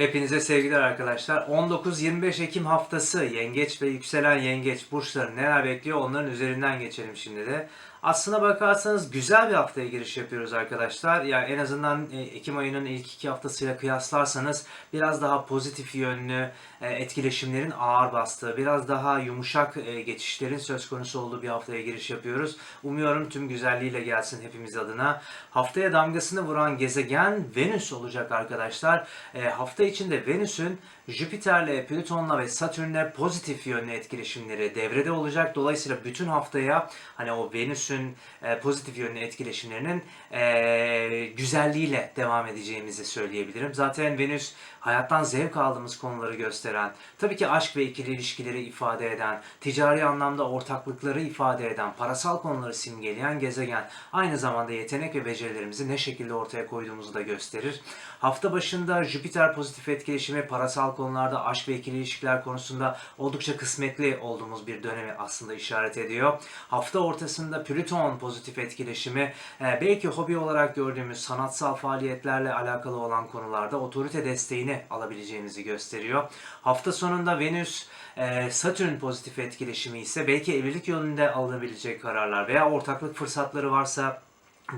Hepinize sevgiler arkadaşlar. 19-25 Ekim haftası yengeç ve yükselen yengeç burçları neler bekliyor onların üzerinden geçelim şimdi de. Aslına bakarsanız güzel bir haftaya giriş yapıyoruz arkadaşlar. Yani en azından e, Ekim ayının ilk iki haftasıyla kıyaslarsanız biraz daha pozitif yönlü e, etkileşimlerin ağır bastığı, biraz daha yumuşak e, geçişlerin söz konusu olduğu bir haftaya giriş yapıyoruz. Umuyorum tüm güzelliğiyle gelsin hepimiz adına. Haftaya damgasını vuran gezegen Venüs olacak arkadaşlar. Hafta içinde Venüs'ün Jüpiter'le, Plüton'la ve Satürn'le pozitif yönlü etkileşimleri devrede olacak. Dolayısıyla bütün haftaya hani o Venüs'ün e, pozitif yönlü etkileşimlerinin e, güzelliğiyle devam edeceğimizi söyleyebilirim. Zaten Venüs hayattan zevk aldığımız konuları gösteren, tabii ki aşk ve ikili ilişkileri ifade eden, ticari anlamda ortaklıkları ifade eden, parasal konuları simgeleyen gezegen aynı zamanda yetenek ve becerilerimizi ne şekilde ortaya koyduğumuzu da gösterir. Hafta başında Jüpiter pozitif etkileşimi parasal konularda aşk ve ikili ilişkiler konusunda oldukça kısmetli olduğumuz bir dönemi aslında işaret ediyor. Hafta ortasında Plüton pozitif etkileşimi e, belki hobi olarak gördüğümüz sanatsal faaliyetlerle alakalı olan konularda otorite desteğini alabileceğimizi gösteriyor. Hafta sonunda Venüs e, Satürn pozitif etkileşimi ise belki evlilik yönünde alınabilecek kararlar veya ortaklık fırsatları varsa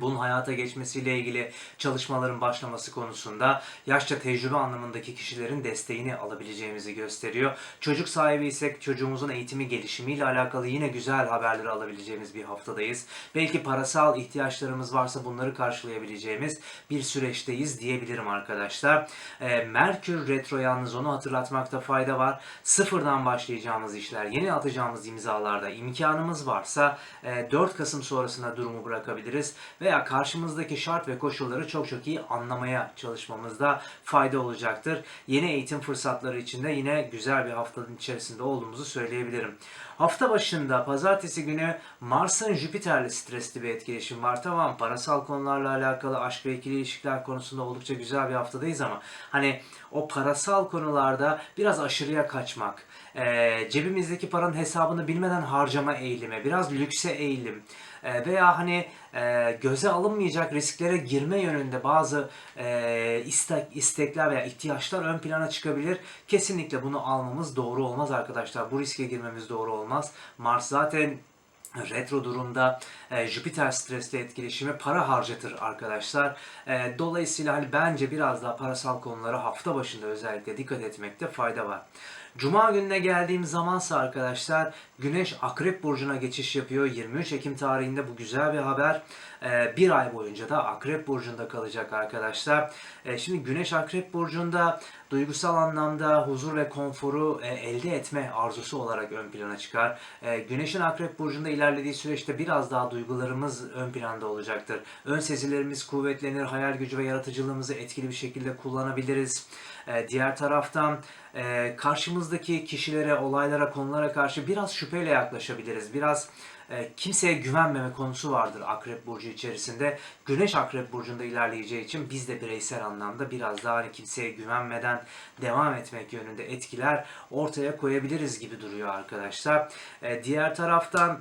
bunun hayata geçmesiyle ilgili çalışmaların başlaması konusunda yaşça tecrübe anlamındaki kişilerin desteğini alabileceğimizi gösteriyor. Çocuk sahibi ise çocuğumuzun eğitimi gelişimiyle alakalı yine güzel haberleri alabileceğimiz bir haftadayız. Belki parasal ihtiyaçlarımız varsa bunları karşılayabileceğimiz bir süreçteyiz diyebilirim arkadaşlar. Ee, Merkür retro yalnız onu hatırlatmakta fayda var. Sıfırdan başlayacağımız işler, yeni atacağımız imzalarda imkanımız varsa e, 4 Kasım sonrasında durumu bırakabiliriz veya karşımızdaki şart ve koşulları çok çok iyi anlamaya çalışmamızda fayda olacaktır. Yeni eğitim fırsatları için de yine güzel bir haftanın içerisinde olduğumuzu söyleyebilirim. Hafta başında pazartesi günü Mars'ın Jüpiter'le stresli bir etkileşim var. Tamam parasal konularla alakalı aşk ve ikili ilişkiler konusunda oldukça güzel bir haftadayız ama hani o parasal konularda biraz aşırıya kaçmak, e, cebimizdeki paranın hesabını bilmeden harcama eğilimi, biraz lükse eğilim e, veya hani e, göze alınmayacak risklere girme yönünde bazı e, istek, istekler veya ihtiyaçlar ön plana çıkabilir. Kesinlikle bunu almamız doğru olmaz arkadaşlar. Bu riske girmemiz doğru olmaz. Mars zaten retro durumda e, Jüpiter stresli etkileşimi para harcatır arkadaşlar. E, dolayısıyla hani bence biraz daha parasal konulara hafta başında özellikle dikkat etmekte fayda var. Cuma gününe geldiğim zamansa arkadaşlar Güneş Akrep Burcu'na geçiş yapıyor. 23 Ekim tarihinde bu güzel bir haber. Ee, bir ay boyunca da Akrep Burcu'nda kalacak arkadaşlar. Ee, şimdi Güneş Akrep Burcu'nda duygusal anlamda huzur ve konforu e, elde etme arzusu olarak ön plana çıkar. Ee, Güneş'in Akrep Burcu'nda ilerlediği süreçte biraz daha duygularımız ön planda olacaktır. Ön sezilerimiz kuvvetlenir, hayal gücü ve yaratıcılığımızı etkili bir şekilde kullanabiliriz. Diğer taraftan e, karşımızdaki kişilere, olaylara, konulara karşı biraz şüpheyle yaklaşabiliriz. Biraz e, kimseye güvenmeme konusu vardır Akrep Burcu içerisinde. Güneş Akrep Burcu'nda ilerleyeceği için biz de bireysel anlamda biraz daha hani kimseye güvenmeden devam etmek yönünde etkiler ortaya koyabiliriz gibi duruyor arkadaşlar. E, diğer taraftan e,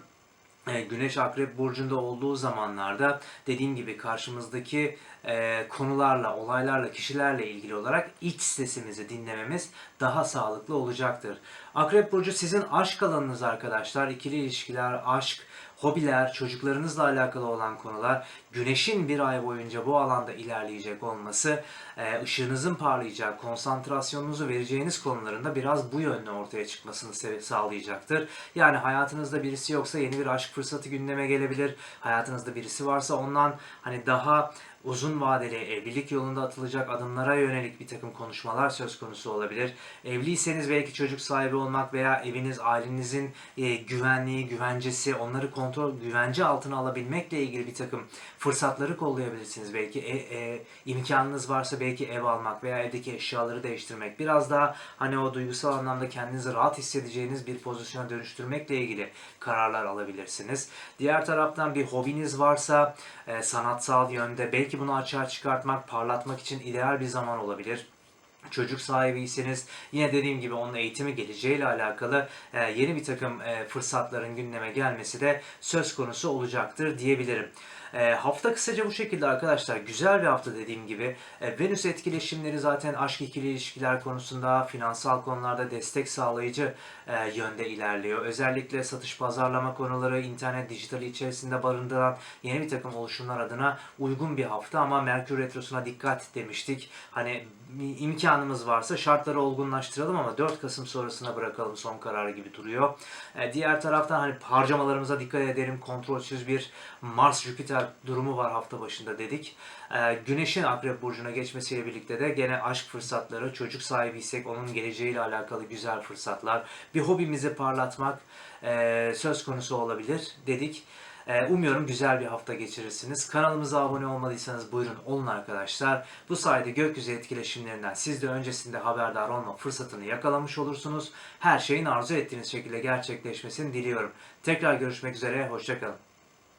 Güneş Akrep Burcu'nda olduğu zamanlarda dediğim gibi karşımızdaki e, konularla, olaylarla, kişilerle ilgili olarak iç sesimizi dinlememiz daha sağlıklı olacaktır. Akrep Burcu sizin aşk alanınız arkadaşlar. İkili ilişkiler, aşk, hobiler, çocuklarınızla alakalı olan konular, güneşin bir ay boyunca bu alanda ilerleyecek olması, e, ışığınızın parlayacağı, konsantrasyonunuzu vereceğiniz konularında biraz bu yönde ortaya çıkmasını sağlayacaktır. Yani hayatınızda birisi yoksa yeni bir aşk fırsatı gündeme gelebilir. Hayatınızda birisi varsa ondan hani daha uzun vadeli evlilik yolunda atılacak adımlara yönelik bir takım konuşmalar söz konusu olabilir. Evliyseniz belki çocuk sahibi olmak veya eviniz, ailenizin e, güvenliği, güvencesi, onları kontrol, güvence altına alabilmekle ilgili bir takım fırsatları kollayabilirsiniz. Belki e, e, imkanınız varsa belki ev almak veya evdeki eşyaları değiştirmek. Biraz daha hani o duygusal anlamda kendinizi rahat hissedeceğiniz bir pozisyona dönüştürmekle ilgili kararlar alabilirsiniz. Diğer taraftan bir hobiniz varsa e, sanatsal yönde belki bunu açığa çıkartmak, parlatmak için ideal bir zaman olabilir. Çocuk sahibiyseniz yine dediğim gibi onun eğitimi geleceğiyle alakalı e, yeni bir takım e, fırsatların gündeme gelmesi de söz konusu olacaktır diyebilirim. E, hafta kısaca bu şekilde arkadaşlar. Güzel bir hafta dediğim gibi. E, Venüs etkileşimleri zaten aşk ikili ilişkiler konusunda, finansal konularda destek sağlayıcı e, yönde ilerliyor. Özellikle satış pazarlama konuları, internet dijitali içerisinde barındıran yeni bir takım oluşumlar adına uygun bir hafta ama Merkür Retrosu'na dikkat demiştik. Hani imkanımız varsa şartları olgunlaştıralım ama 4 Kasım sonrasına bırakalım son kararı gibi duruyor. E, diğer taraftan hani harcamalarımıza dikkat edelim. Kontrolsüz bir Mars-Jüpiter durumu var hafta başında dedik. E, Güneş'in Akrep Burcu'na geçmesiyle birlikte de gene aşk fırsatları, çocuk sahibiysek onun geleceğiyle alakalı güzel fırsatlar, bir hobimizi parlatmak e, söz konusu olabilir dedik. Ee, Umuyorum güzel bir hafta geçirirsiniz. Kanalımıza abone olmadıysanız buyurun olun arkadaşlar. Bu sayede gökyüzü etkileşimlerinden siz de öncesinde haberdar olma fırsatını yakalamış olursunuz. Her şeyin arzu ettiğiniz şekilde gerçekleşmesini diliyorum. Tekrar görüşmek üzere, hoşçakalın.